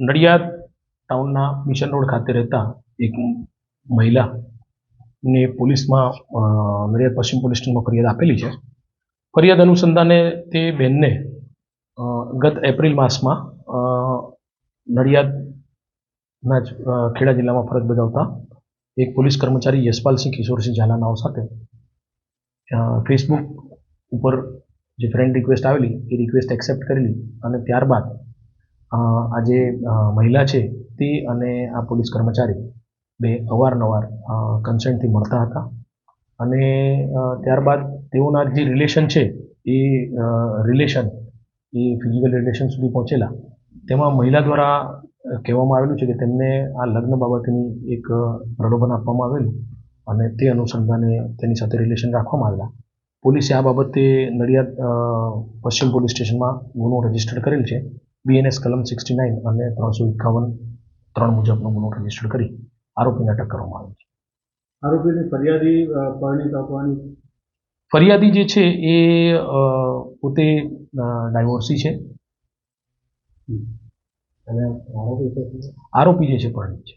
Nadiad ટાઉનના mission road ખાતે રહેતા એક મહિલા ને પોલીસમાં નડિયાદ પશ્ચિમ પોલીસ સ્ટેશનમાં ફરિયાદ આપેલી છે. ફરિયાદ અનુસંધાને તે બહેનને ગત એપ્રિલ માસમાં નડિયાદના જ ખેડા જિલ્લામાં ફરજ બજાવતા એક પોલીસ કર્મચારી યશપાલસિંહ કિશોરસિંહ ઝાલા નાવ સાથે ફેસબુક ઉપર જે ફ્રેન્ડ રિક્વેસ્ટ આવેલી, એ રિક્વેસ્ટ એક્સેપ્ટ કરેલી અને ત્યારબાદ આ જે મહિલા છે તે અને આ પોલીસ કર્મચારી બે અવારનવાર કન્સેન્ટથી મળતા હતા. અને ત્યારબાદ તેઓના જે રિલેશન છે એ રિલેશન એ ફિઝિકલ રિલેશન સુધી પહોંચેલા. તેમાં મહિલા દ્વારા કહેવામાં આવેલું છે કે તેમને આ લગ્ન બાબતની એક પ્રલોભન આપવામાં આવેલું અને તે અનુસંધાને તેની સાથે રિલેશન રાખવામાં આવેલા. પોલીસે આ બાબતે નડિયાદ પશ્ચિમ પોલીસ સ્ટેશનમાં ગુનો રજિસ્ટર કરેલ છે. બીએનએસ કલમ સિક્સટી નાઇન અને ત્રણસો એકાવન ત્રણ મુજબનો ગુનો રજિસ્ટર કરી આરોપીને અટક કરવામાં આવ્યો છે. આરોપીની ફરિયાદી પરણિત આપવાની ફરિયાદી જે છે એ પોતે ડાયવોર્સી છે. અને આરોપી જે છે પરણિત છે.